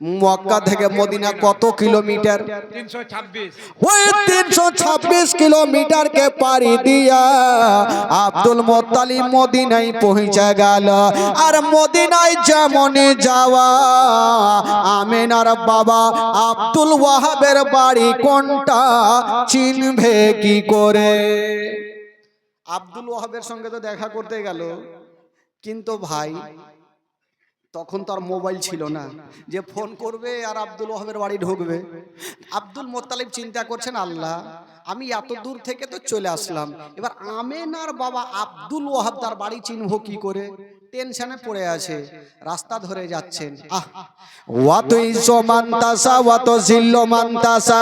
মক্কা থেকে মদিনা কত কিলোমিটার? ওই তিনশো ছাব্বিশ কিলোমিটারকে পাড়ি দিয়া আব্দুল মোত্তালিব মদিনায় পৌঁছে গেল। আর মদিনায় যেমন যাওয়া আমেনার বাবা আব্দুল ওয়াহাবের বাড়ি কোনটা চিনবে কি করে? আব্দুল ওয়াহাবের সঙ্গে তো দেখা করতে গেল। কিন্তু ভাই তখন তো আর মোবাইল ছিল না। যে ফোন করবে আর আব্দুল ওহাবের বাড়ি ঢুকবে। আব্দুল মোত্তালিব চিন্তা করছেন আল্লাহ আমি এত দূর থেকে তো চলে আসলাম। এবার আমেনার বাবা আব্দুল ওহাব তার বাড়ি চিনব কি করে? টেনশনে পড়ে আছে রাস্তা ধরে যাচ্ছেন। আহ ওয়াত ইজ্জো মান্তাসা ওয়াত জিল্লো মান্তাসা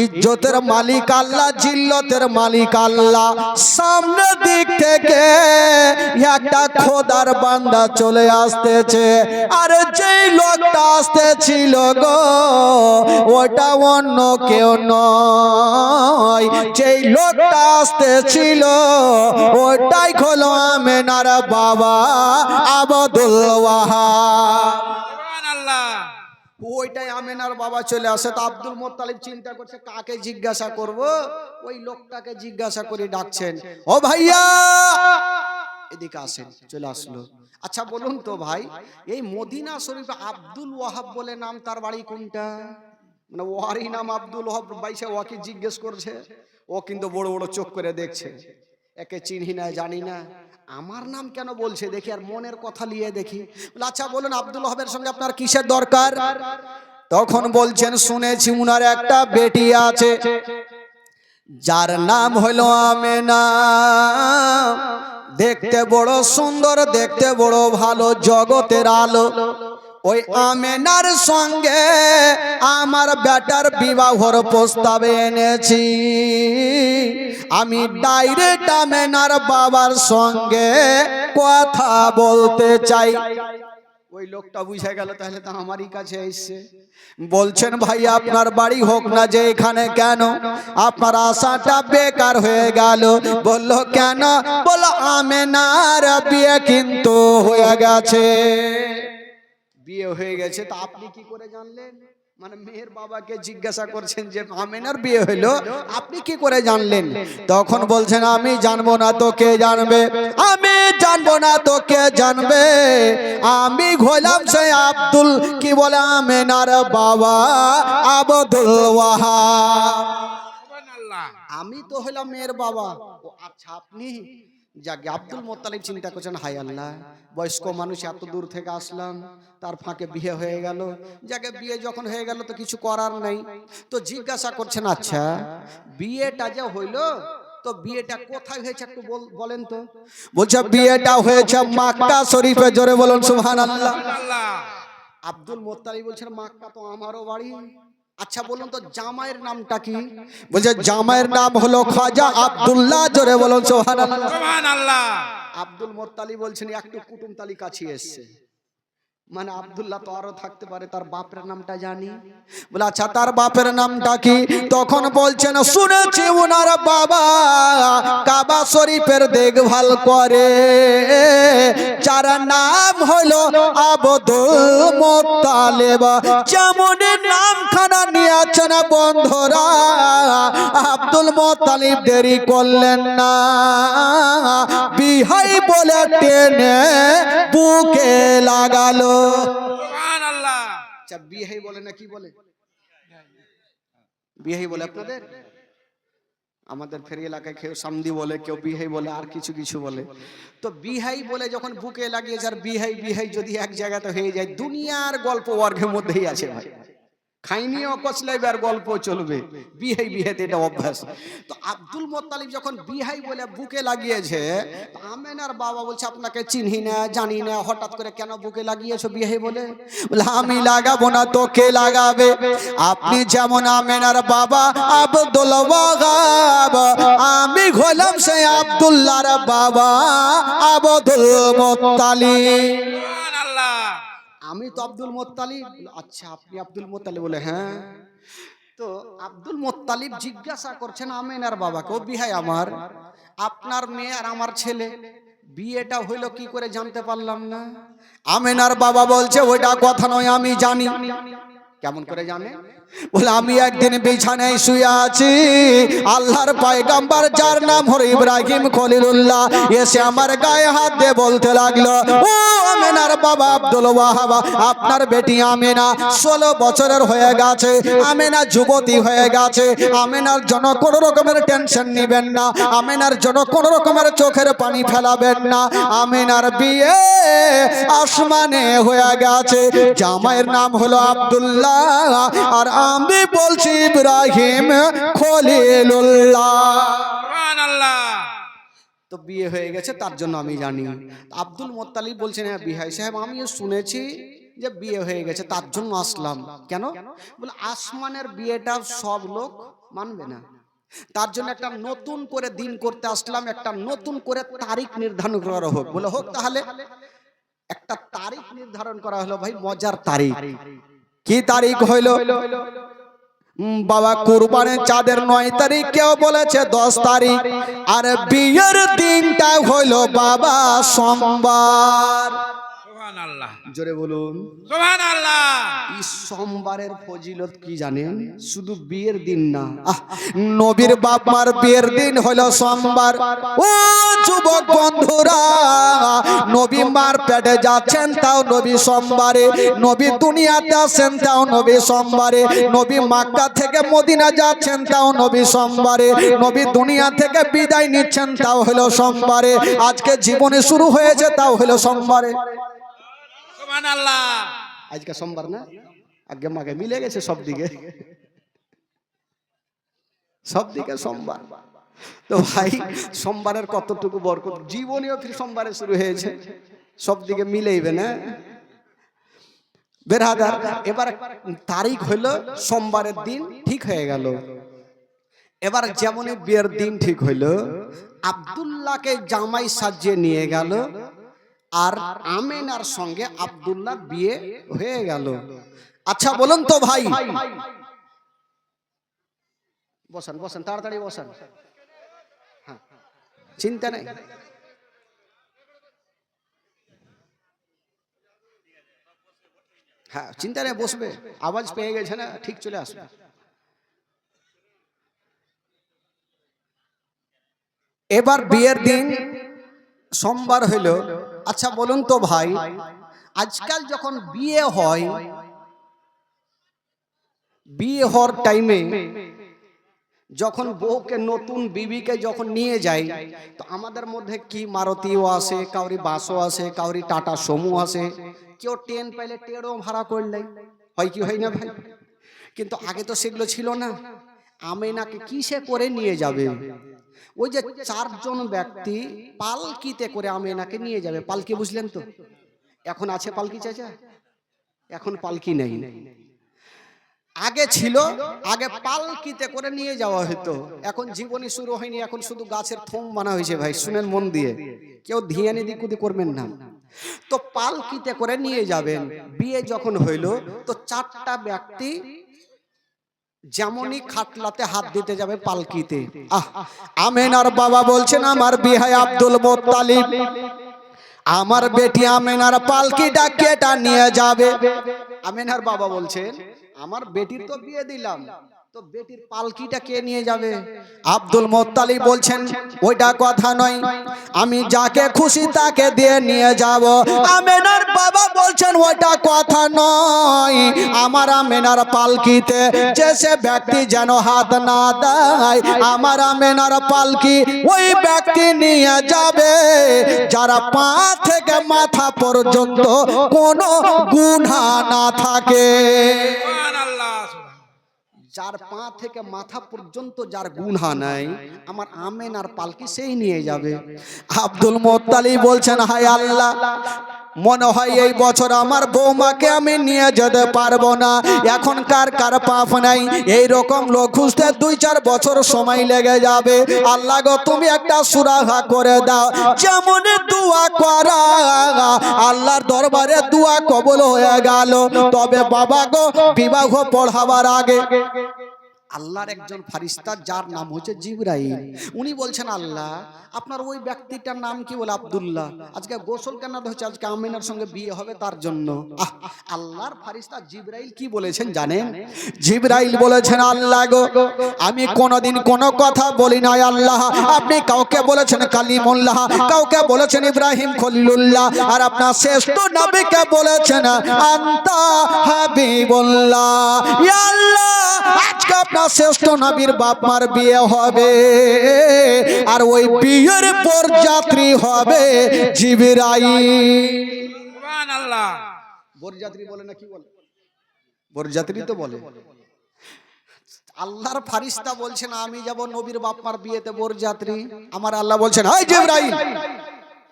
ইজ্জতের মালিক আল্লাহ জিল্লতের মালিক আল্লাহ। সামনে দিক থেকে একটা খোদার বান্দা চলে আসতেছে। আর যেই লোকটা আসতেছিল গো ওটা অন্য কেউ নয়। যেই লোকটা আসতেছিল ওটাই হলো আমেনার বাবা। আবদুল ওইটাই আমেনার বাবা চলে আসে, তো আব্দুল মোত্তালিব চিন্তা করছে, কাকে জিজ্ঞাসা করব? ওই লোকটাকে জিজ্ঞাসা করে ডাকছেন, ও ভাইয়া! এদিকে আসেন, চলে আসলো। আচ্ছা বলুন তো ভাই, এই মদিনা শরীফ আব্দুল ওয়াহাব বলে নাম তার বাড়ি কোনটা? মানে ওয়ারই নাম আব্দুল ওয়াহাব বাইসা ওয়াকে জিজ্ঞেস করছে, ও কিন্তু বড় বড় চোখ করে দেখছে। একে চিনহি না, জানি না। আমার নাম কেন বলছে? দেখি, আর মনের কথা নিয়ে দেখি। আচ্ছা বলুন, আব্দুল ওয়াহাবের সঙ্গে আপনার কিসের দরকার? তখন বলছেন, শুনেছি উনার একটা বেটি আছে, যার নাম হলো আমেনা। দেখতে বড় সুন্দর, দেখতে বড় ভালো, জগতের আলো। ওই আমেনার সঙ্গে আমার বেটার বিবাহর প্রস্তাবে এনেছি। আমি ডাইরেক্ট আমেনার বাবার সঙ্গে কথা বলতে চাই। ওই লোকটা বুঝে গেল তাহলে তো আমারই কাছে এসছে। বলছেন ভাই আপনার বাড়ি হোক না যে এখানে কেন? আপনার আশাটা বেকার হয়ে গেল। বলল কেন? বলো আমেনার বিয়ে কিন্তু হয়ে গেছে। বিয়ে হয়ে গেছে তা আপনি কি করে জানলেন? মানে মেয়ের বাবাকে জিজ্ঞাসা করছেন যে আমেনার বিয়ে হইল? আপনি কি করে জানলেন? তখন বলছেন আমি জানব না তো কে জানবে? আমি জানব না তো কে জানবে আমি হলাম সে আব্দুল কি বলে আমেনার বাবা আবদুল ওয়াহাব আমি তো হলাম মেয়ের বাবা। ও আচ্ছা আপনি যাকে আব্দুল মোত্তালিব চিন্তা করছেন হাই আল্লাহ বয়স্ক মানুষ এত দূর থেকে আসলাম তার ফাঁকে বিয়ে হয়ে গেল। যাকে বিয়ে যখন হয়ে গেল তো কিছু করার নাই। তো জিজ্ঞাসা করছেন আচ্ছা বিয়েটা যে হইল তো বিয়েটা কোথায় হয়েছে একটু বল- বলেন তো। বলছে বিয়েটা হয়েছে মাক্কা শরীফে জোরে বলুন সুবহানাল্লাহ। আব্দুল মোত্তালিব বলছেন মাক্কা তো আমারও বাড়ি। আচ্ছা বলুন তো জামাইয়ের নামটা কি? বলছে জামাইয়ের নাম হলো খাজা আব্দুল্লাহ জোরে বলুন সুবহানাল্লাহ। সোহান আব্দুল মোত্তালি বলছেন একটু কুটুম তালিকা কাছে এসছে। মানে আব্দুল্লাহ তো আরও থাকতে পারে তার বাপের নামটা জানি। বলে আচ্ছা তার বাপের নামটা কি? তখন বলছেন শুনেছি উনার বাবা কাবা শরীফের দেখভাল করে। যার নাম হলো আবদুল মোত্তালেব। যেমন নামখানা নিয়েছেন বন্ধুরা আব্দুল মোত্তালিব দেরি করলেন না। বিহাই বলে টেনে বুকে লাগালো। আচ্ছা বিহাই বলে না কি বলে? বিহাই বলে আপনাদের? আমাদের ফেরি এলাকায় কেউ সামদি বলে, কেউ বিহাই বলে, আর কিছু কিছু বলে। তো বিহাই বলে যখন বুকে লাগিয়েছে আর বিহাই বিহাই যদি এক জায়গাতে হয়ে যায়, দুনিয়ার গল্প বর্গের মধ্যেই আছে ভাই। খাইনিও কচলাইবে আর গল্প চলবে। বিহাই বিহাইতে এটা অভ্যাস। তো আব্দুল মোত্তালিব যখন বিহাই বলে বুকে লাগিয়েছে আমেনার বাবা বলছে, আপনাকে চিনহি না, জানি না, হঠাৎ করে কেন বুকে লাগিয়েছো বিহাই বলে? বলে, আমি লাগাবো না তো কে লাগাবে। আপনি যেমন আমেনার বাবা, আব্দুল আমি হলাম সে আব্দুল্লাহর বাবা, আব্দুল মোত্তালিব। আমি তো আব্দুল মোত্তালিব। আচ্ছা আপনি আব্দুল মোত্তালিব বলে হ্যাঁ। তো আব্দুল মোত্তালিব জিজ্ঞাসা করছেন আমেনার বাবাকে, ও বিহাই আমার, আপনার মেয়ে আর আমার ছেলে, বিয়েটা হইল কি করে জানতে পারলাম না? আমেনার বাবা বলছে, ওইটা কথা নয়, আমি জানি। কেমন করে জানে? বলে আমি একদিন বিছানায় শুয়ে আছি। আল্লাহর পায়গাম্বার যার নাম হলো ইব্রাহিম খলিলুল্লাহ। এসে আমার গায়ে হাত দিয়ে বলতে লাগল ও আমেনার বাবা আব্দুল ওয়াহাব আপনার বেটি আমেনা ষোলো বছরের হয়ে গেছে। আমেনা যুবতী হয়ে গেছে। আমেনার জন্য কোনো রকমের টেনশন নিবেন না। আমেনার জন্য কোনো রকমের চোখের পানি ফেলাবেন না। আমেনার বিয়ে আসমানে হয়ে গেছে। জামাইয়ের নাম হলো আব্দুল্লাহ। আর আমি বলছি ইব্রাহিম খলিলুল্লাহ। তো বিয়ে হয়ে গেছে তার জন্য আমি জানি। আব্দুল মোত্তালিব বলছেন হ্যাঁ বিহাই সাহেব আমিও শুনেছি যে বিয়ে হয়ে গেছে তার জন্য আসলাম। কেন? বলে আসমানের বিয়েটা সব লোক মানবে না। তার জন্য একটা নতুন করে দিন করতে আসলাম একটা নতুন করে তারিখ নির্ধারণ করা হোক। বলে হোক তাহলে। একটা তারিখ নির্ধারণ করা হলো ভাই মজার তারিখ। কি তারিখ হইল? বাবা, কুরবানের চাঁদের নয় তারিখ কেউ বলেছে দশ তারিখ। আর বিয়ের দিনটা হইল বাবা, সোমবার। জোরে বলুন। সুবহান আল্লাহ এই সোমবারের ফজিলত কি জানেন? শুধু বিয়ের দিন না। নবীর বাপ মার বিয়ের দিন হলো সোমবার। ও যুবক বন্ধুরা নবী মার পেটে যাচ্ছেন তাও নবী সোমবারে। নবী দুনিয়াতে আসেন তাও নবী সোমবারে। নবী মাক্কা থেকে মদিনা যাচ্ছেন তাও নবী সোমবারে। নবী দুনিয়া থেকে বিদায় নিচ্ছেন তাও হলো সোমবারে। আজকে জীবনে শুরু হয়েছে তাও হলো সোমবারে। আজকে সোমবার না? আগে মাগে মিলে গেছে সব দিকে সব দিকে সোমবার। তো ভাই, সোমবারের কতটুকু বরকত? জীবনীয় ফির সোমবারে শুরু হয়েছে। সব দিকে মিলেইবে না? বেরাদার এবার তারিখ হইল সোমবারের দিন, ঠিক হয়ে গেল। এবার যেমনই বিয়ের দিন ঠিক হইল, আব্দুল্লাহকে জামাই সাজিয়ে নিয়ে গেল। আর আমেনার সঙ্গে আব্দুল্লাহ বিয়ে হয়ে গেল। আচ্ছা বলুন তো ভাই। বসান বসান তাড়াতাড়ি বসান। হ্যাঁ চিন্তা নেই। হ্যাঁ চিন্তা নেই বসবে। আওয়াজ পেয়ে গেছে না ঠিক চলে আসবে। এবার বিয়ের দিন সোমবার হইল। আচ্ছা বলুন তো ভাই, আজকাল যখন বিয়ে হয়, বিয়ে হওয়ার টাইমে যখন বউকে, নতুন বিবিকে যখন নিয়ে যাই, তো আমাদের মধ্যে কি মারুতিও আসে, কাউরি বাসও আসে, কাউরি টাটা সমু আসে, কেউ ট্রেন পাইলে ট্রেনও ভাড়া করলে হয় কি, হয় না ভাই? কিন্তু আগে তো সেগুলো ছিল না। আমি নাকি কিসে করে নিয়ে যাবে? ওই যে চারজন ব্যক্তি পালকিতে করে আমেনাকে নিয়ে যাবে। পালকি বুঝলেন তো? এখন আছে পালকি চাচা? এখন পালকি নেই। আগে ছিল, আগে পালকিতে করে নিয়ে যাওয়া হতো। এখন জীবনী শুরু হয়নি, এখন শুধু গাছের থম বানা হয়েছে ভাই, শুনেন মন দিয়ে। কেউ ধিয়ানি দিকুদি করবেন না। তো পালকিতে করে নিয়ে যাবেন। বিয়ে যখন হইল, তো চারটা ব্যক্তি যেমনই খাটলাতে হাত দিতে যাবে পালকিতে। আহ আমেন আর বাবা বলছেন আমার বিহাই আব্দুল মোত্তালিব। আমার বেটি আমেনার পালকিটা কেটা নিয়ে যাবে? আমেনার বাবা বলছেন আমার বেটির তো বিয়ে দিলাম। তো বেটির পালকিটা কে নিয়ে যাবে? আব্দুল মোত্তালিব বলছেন ওইটা কথা নয়। আমি যাকে খুশি তাকে দিয়ে নিয়ে যাব। আমেনার বাবা বলছেন ওইটা কথা নয়। আমার আমেনার পালকিতে যে সে ব্যক্তি যেন হাত না দেয় আমার আমেনার পালকি ওই ব্যক্তি নিয়ে যাবে। যারা পা থেকে মাথা পর্যন্ত কোনো গুণা না থাকে। যার পা থেকে মাথা পর্যন্ত যার গুণা নাই আমার আমেন আর পালকি সেই নিয়ে যাবে। আব্দুল মোত্তালি বলছেন হায় আল্লাহ। মনে হয় এই বছর আমার বৌমাকে আমি নিয়ে যেতে পারব না। এখন কার কার পাপ নাই? এই রকম লোক খুঁজতে দুই চার বছর সময় লেগে যাবে। আল্লাহ গো, তুমি একটা সুরাহা করে দাও। যেমন দোয়া করা, আল্লাহর দরবারে দোয়া কবল হয়ে গেল। তবে বাবা গো, বিবাহ পড়াবার আগে আল্লাহর একজন ফারিস্তা যার নাম হচ্ছে জিবরাইল। উনি বলছেন আল্লাহ আপনার ওই ব্যক্তিটার নাম কি বলে? আব্দুল্লাহ। আজকে গোসল কেন হচ্ছে আজকে আমিনার সঙ্গে বিয়ে হবে তার জন্য। আল্লাহর ফারিস্তা জিবরাইল কি বলেছেন জানেন? জিবরাইল বলেছেন আল্লাহ গো আমি কোনোদিন কোনো কথা বলি নাই আল্লাহ। আপনি কাউকে বলেছেন কালিমুল্লাহ কাউকে বলেছেন ইব্রাহিম খলিলুল্লাহ আর আপনার শ্রেষ্ঠ নবীকে বলেছেন আন্তা হাবিবুল্লাহ। ইয়া আল্লাহ আজকে আপনার শ্রেষ্ঠ নবীর বাপ মার বিয়ে হবে। আর ওই বিয়ের পর যাত্রী হবে জিবরাইল। সুবহান আল্লাহ বরযাত্রী বলে না কি বলে? বরযাত্রী তো বলে। আল্লাহর ফারিস্তা বলছেন আমি যাব নবীর বাপমার বিয়েতে বরযাত্রী। আমার আল্লাহ বলছেন হাই জিবরাইল!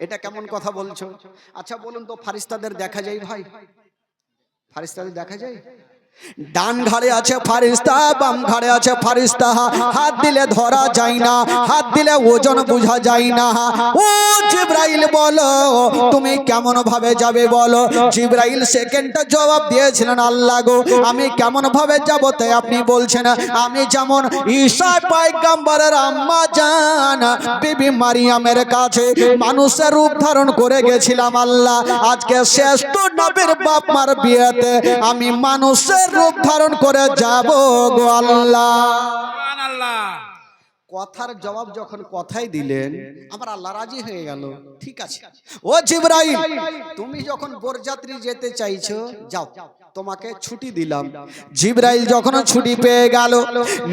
এটা কেমন কথা বলছো? আচ্ছা বলুন তো ফারিস্তাদের দেখা যায় ভাই? ফারিস্তাদের দেখা যায়? ডান ঘাড়ে আছে ফারিস্তা, বাম ঘাড়ে আছে ফারিস্তা। হাত দিলে ধরা যায় না, হাত দিলে ওজন বোঝা যায় না। ও জিব্রাইল বলো, তুমি কেমন ভাবে যাবে বলো? জিব্রাইল সেকেন্ডটা জবাব দিয়েছিলেন, আল্লাহ গো, আমি কেমন ভাবে যাব তাই আপনি বলছেন, আমি যেমন ঈশা পাইগাম্বরের আম্মা জান, বিবি মারিয়ামের কাছে মানুষের রূপ ধারণ করে গেছিলাম, আল্লাহ। আজকে শ্রেষ্ঠ নবীর বাপ মার বিয়েতে আমি মানুষের রূপ ধারণ করে যাব গো আল্লাহ। আল্লাহ কথার জবাব যখন কথাই দিলেন আমার আল্লাহ রাজি হয়ে গেল। ঠিক আছে। ও জিব্রাইল তুমি যখন বরযাত্রী যেতে চাইছো যাও। তোমাকে ছুটি দিলাম। জিব্রাইল যখন ছুটি পেয়ে গেল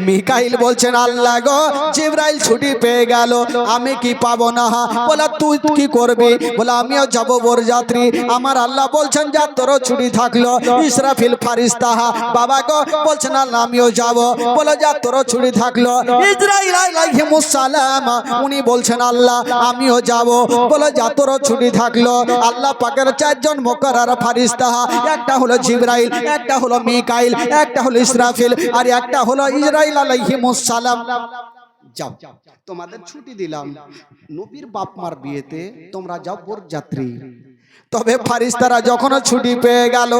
মিকাইল বলছেন আল্লাহ গো জিব্রাইল ছুটি পেয়ে গেল আমি কি পাবো না? বলে তুই কি করবি? বলে আমিও যাব বরযাত্রী আমার আল্লাহ বলছেন যা তোরও ছুটি থাকল ইসরাফিল ফারিস্তাহা বাবা গো বলছেন আল্লাহ আমিও যাব। বলে যা তোরও ছুটি থাকল। ইসরাইল আলাইহিমুস সালাম উনি বলছেন আল্লাহ আমিও যাব। বলে যা তোরও ছুটি থাকল। আল্লাহ পাকের চারজন মোকার ফারিস্তাহা একটা হলো জিব্রাইল একটা হলো মিকাইল, একটা হলো ইসরাফিল, আর একটা হলো ইসরাইল আলাইহিমুস সালাম। যাও, তোমাদের ছুটি দিলাম। নবীর বাপ মার বিয়েতে তোমরা যাও বরযাত্রী। তবে ফারিস্তারা যখন ছুটি পেয়ে গেল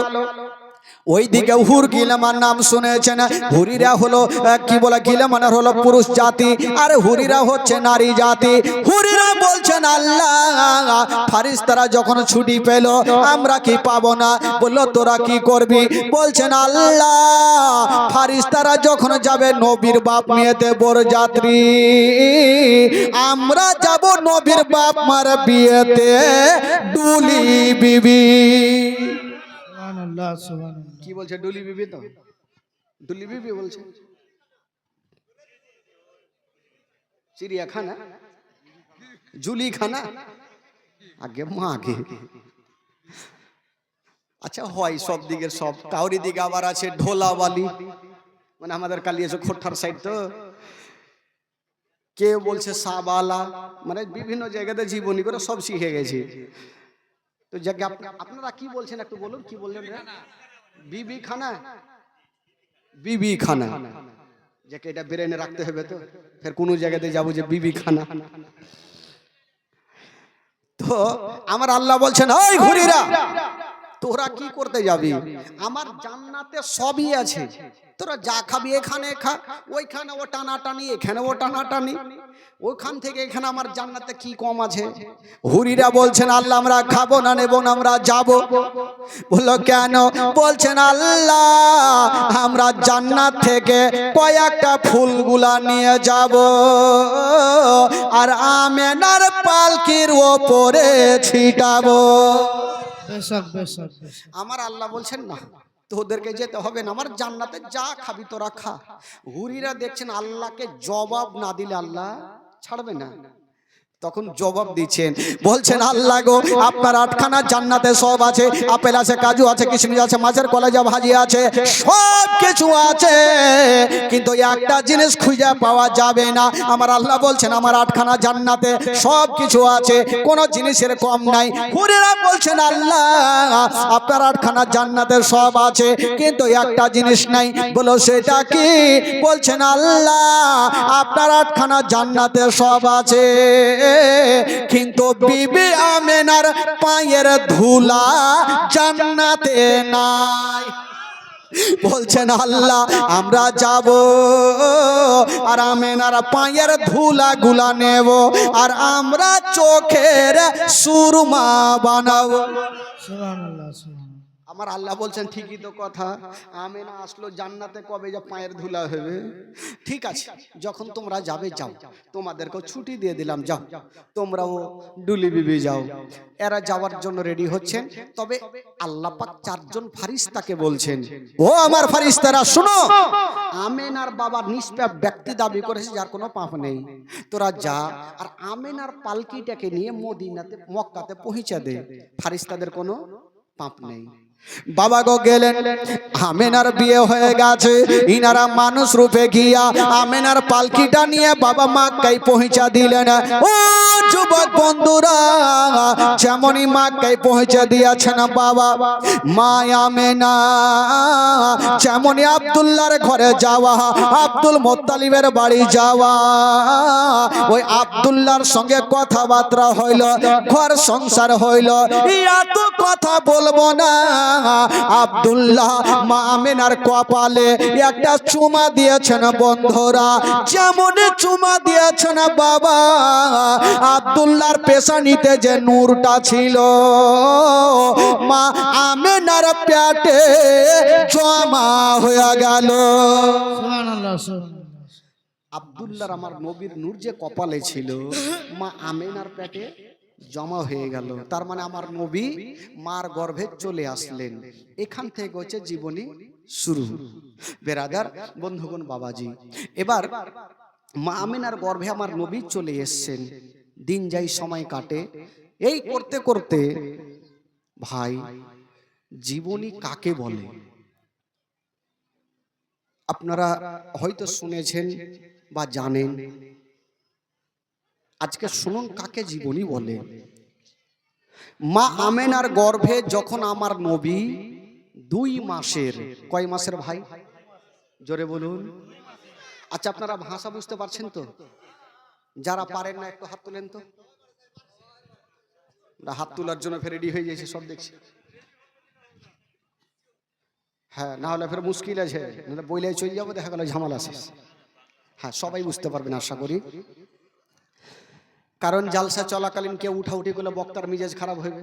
ওইদিকে হুর গিলামার নাম শুনেছেন। হুরিরা হলো কি বলে গিলামানের হলো পুরুষ জাতি। আর হুরিরা হচ্ছে নারী জাতি। হুরিরা বলছেন আল্লাহ ফারিস্তারা যখন ছুটি পেল আমরা কি পাবো না? বলল তোরা কি করবি? বলছেন আল্লাহ ফারিস্তারা যখন যাবে নবীর বাপ মেয়েতে বড় যাত্রী। আমরা যাব নবীর বাপ মার বিয়েতে। ডুলি বিবি। সুবহানাল্লাহ সুবহানাল্লাহ। কি বলছে, ডুলি বিবি তো? ডুলি বিবি বলছে? চিড়িয়াখানা? জুলি খানা আগে মা, আগে। আচ্ছা হয় সব দিকের সব। কাউরি দিকে আবার আছে ঢোলাবালি। মানে আমাদের কালিয়াছে খোট্টার সাইড তো। কে বলছে সাবালা? মানে বিভিন্ন জায়গাতে জীবনী করে সব শিখে গেছি। তো যাকে আপনারা কি বলছেন একটু বলুন কি বললেন? বিবি খানা বিবি খানা যাকে এটা ব্রেনে রাখতে হবে তো। ফের কোনো জায়গাতে যাব যে বিবি খানা তো আমার আল্লাহ বলছেন ওই ঘুরিরা তোরা কি করতে যাবি? আমার জান্নাতে সবই আছে। তোরা যা খাবি এখানে খা, ওইখানে ও টানা টানি এখানে ও টানা টানি ওইখান থেকে এখানে আমার জান্নাতে কি কম আছে? হুরিরা বলছেন, আল্লাহ, আমরা খাব না নেব না, আমরা যাব। বলল, কেন? বলছেন, আল্লাহ, আমরা জান্নাত থেকে কয়েকটা ফুলগুলা নিয়ে যাব। আর আমেনার পালকির ওপরে ছিটাবো। আমার আল্লাহ বলছেন, না, তোদেরকে যেতে হবে না, আমার জান্নাতে যা খাবি তোরা খা। হুরিরা দেখছেন আল্লাহকে জবাব না দিলে আল্লাহ ছাড়বে না। তখন জবাব দিচ্ছেন বলছেন আল্লাহ গো আপনার আটখানা জান্নাতে সব আছে আপেল আছে কাজু আছে কিশমিশ আছে মাছের কলেজা ভাজি আছে সব কিছু আছে। কিন্তু একটা জিনিস খুঁজে পাওয়া যাবে না। আমার আল্লাহ বলছেন আমার আটখানা জান্নাতে সব কিছু আছে কোনো জিনিসের কম নাই। হুরেরা বলছেন আল্লাহ আপনার আটখানা জান্নাতে সব আছে কিন্তু একটা জিনিস নাই। বলো সেটা কি? বলছেন আল্লাহ আপনার আটখানা জান্নাতে সব আছে। কিন্তু বিবি আমেনার পায়ের ধুলা জান্নাতে নাই। বলছেন, আল্লাহ, আমরা যাব আর আমেনার পায়ের ধুলা গুলা নেব আর আমরা চোখের সুরমা বানাবো। আমার আল্লাহ বলছেন, ঠিকই তো কথা। আমেনা আসলো জান্নাতে কবে যা পায়ের ধুলা হবে? ঠিক আছে, যখন তোমরা যাবে যাও। তোমাদেরকেও ছুটি দিয়ে দিলাম, যাও। তোমরাও ডুলি বিবি যাও। এরা যাওয়ার জন্য রেডি হচ্ছেন। তবে আল্লাহ পাক চারজন ফারিস্তাকে বলছেন, ও আমার ফারিস্তারা, শুনো। আমেনার বাবা নিষ্পাপ ব্যক্তি দাবি করেছে যার কোনো পাপ নেই। তোরা যা আর আমেনার পালকিটাকে নিয়ে মদিনাতে, মক্কাতে পৌঁছে দে। ফারিস্তাদের কোনো পাপ নেই। বাবা গো গেলেন, আমেনার বিয়ে হয়ে গেছে। ইনারা মানুষ রূপে গিয়া আমেনার পালকিটা নিয়ে বাবা মা কাই পৌঁছা দিলেন। ও যুবক বন্ধুরা যেমনই মাক্কাই পৌঁছে দিয়েছেন বাবা মা আমেনা যেমনই আব্দুল্লাহর ঘরে যাওয়া, আব্দুল মোত্তালিবের বাড়ি যাওয়া, ওই আব্দুল্লাহর সঙ্গে কথাবার্তা হইল, ঘর সংসার হইল। এত কথা বলব না। আব্দুল্লাহ মা আমেনার কপালে একটা চুমা দিয়েছেন বন্ধুরা। যেমন চুমা দিয়েছেন বাবা, আব্দুল্লাহর পেশানিতে যে নূরটা ছিল। মা আমেনার পেটে জমা হয়ে গেল। আব্দুল্লাহর আমার নবীর নূর যে কপালে ছিল মা আমেনার পেটে জমা হয়ে গেল। তার মানে আমার নবী মার গর্ভে চলে আসলেন। এখান থেকে হচ্ছে জীবনী শুরু। বেরাদার বন্ধুগণ বাবাজি এবার মা আমেনার গর্ভে আমার নবী চলে এসছেন। দিন যাই সময় কাটে। এই করতে করতে ভাই জীবনী কাকে বলে? আপনারা হয়তো শুনেছেন বা জানেন। আজকে শুনুন কাকে জীবনী বলে। মা আমেনার গর্ভে যখন আমার নবী দুই মাসের কয় মাসের ভাই? জোরে বলুন। আচ্ছা আপনারা ভাষা বুঝতে পারছেন তো? যারা পারেন না একটু হাত তোলেন তো। হাত তোলার জন্য ফের রেডি হয়ে গেছে সব দেখছি। হ্যাঁ না হলে ফের মুশকিল আছে নাহলে বইলে চলে যাব, দেখা গেল ঝামেলা শেষ হ্যাঁ সবাই বুঝতে পারবেন আশা করি। কারণ জালসা চলাকালীন কেউ উঠা উঠাউঠি করলে বক্তার মিজাজ খারাপ হবে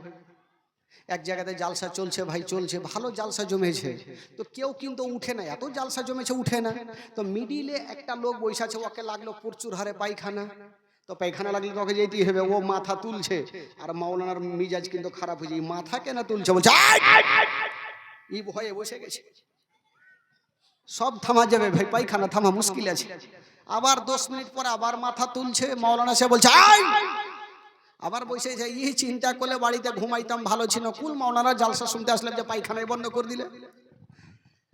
এক জায়গাতে জালসা চলছে ভাই, চলছে, ভালো জালসা জমেছে। তো কেউ কিন্তু উঠে না, এত জালসা জমেছে, উঠে না। তো মিডিলে একটা লোক বসে আছে, ওকে লাগল প্রচুর হারে পায়খানা। তো পায়খানা লাগলে তোকে যেতেই হবে, ও মাথা তুলছে। আর মাওলানার মিজাজ কিন্তু খারাপ হয়ে যায় মাথা কেন তুলছে বলছে! ই ভয়ে বসে গেছে। সব থামা যাবে ভাই, পায়খানা থামা মুশকিল আছে। আবার দশ মিনিট পর আবার মাথা তুলছে, মাওলানা সে বলছে আবার বসে যায় ই চিন্তা করলে বাড়িতে ঘুমাইতাম, ভালো ছিল। কুল মাওলানা জালসা শুনতে আসলাম যে পায়খানায় বন্ধ করে দিলে।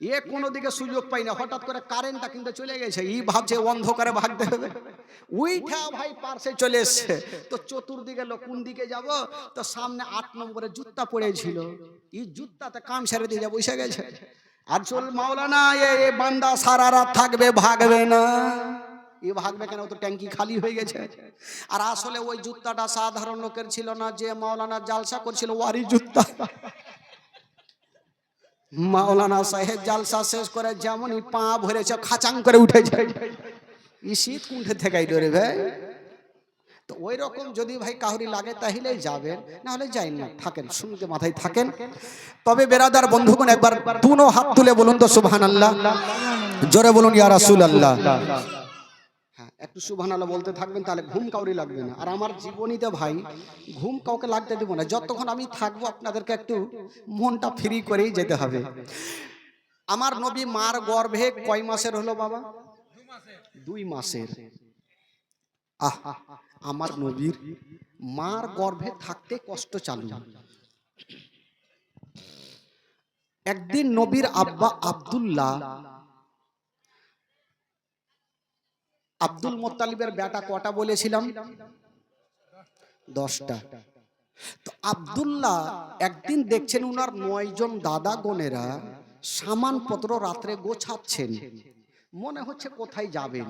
এ কোনো দিকে সুযোগ পাই না, হঠাৎ করে কারেন্টটা কিন্তু চলে গেছে। ই ভাবছে অন্ধকারে ভাগতে হবে। উইঠা ভাই পার্সে চলে এসছে। তো চতুর্দিকে লোক কোন দিকে যাব? তো সামনে আট নম্বরে জুত্তা পড়েছিল। এই জুত্তাতে কান সেরে দিয়ে বসে গেছে। আর চল মাওলানা, এ বান্দা সারা রাত থাকবে, ভাগবে না। এ ভাগবে কেন? তো ট্যাঙ্কি খালি হয়ে গেছে। আর আসলে ওই জুত্তাটা সাধারণ লোকের ছিল না, যে মাওলানা জালসা করছিল, ওয়ারি জুত্তা মাওলানা সাহেব জালসা শেষ করে যেমনই পা ভরেছে, খাচাং করে উঠে যায়। ই শীত কুণ্ঠে থেকে ডরে ভাই। তো ওই রকম যদি ভাই কাহুরি লাগে তাহলে যাবেন না হলে যাই না, থাকেন শুনতে মাথায় থাকেন। তবে বেরাদার বন্ধুগণ, একবার দুনো হাত তুলে বলুন তো সুবহান আল্লাহ জোরে বলুন, ইয়া রাসূলুল্লাহ। আল্লাহ একটু সুবহান আল্লাহ বলতে থাকবেন, তাহলে ঘুম কাউরি লাগবে না। আর আমার জীবনীতে ভাই, ঘুম কাউকে লাগতে দেবো না। যতক্ষণ আমি থাকব, আপনাদেরকে একটু মনটা ফ্রি করেই যেতে হবে। আমার নবী মার গর্ভে কয় মাসের হলো বাবা? দুই মাসের। আহ, আমার নবীর মার গর্ভে থাকতে কষ্ট চালু। একদিন নবীর আব্বা আব্দুল্লাহ আব্দুল মোত্তালিবের বেটা কটা বলেছিলাম? দশটা। তো আব্দুল্লাহ একদিন দেখছেন উনার নয়জন দাদা গনেরা সামানপত্র রাত্রে গোছাচ্ছেন। মনে হচ্ছে কোথায় যাবেন?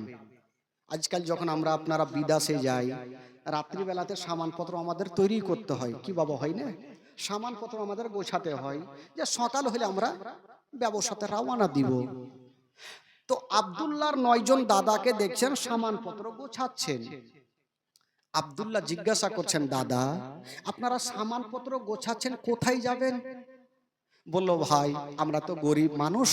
আজকাল যখন আমরা আপনারা বিদাসে যাই রাত্রিবেলাতে সামানপত্র আমাদের তৈরি করতে হয়। কি বাবা হয় না? সামানপত্র আমাদের গোছাতে হয়। যে সকাল হলে আমরা ব্যবসাতে রওনা দিব। তো আবদুল্লাহর নয়জন দাদাকে দেখছেন সামানপত্র গোছাচ্ছেন। আব্দুল্লাহ জিজ্ঞাসা করছেন, দাদা, আপনারা সামানপত্র গোছাচ্ছেন, কোথায় যাবেন? বলল, ভাই, আমরা তো গরিব মানুষ।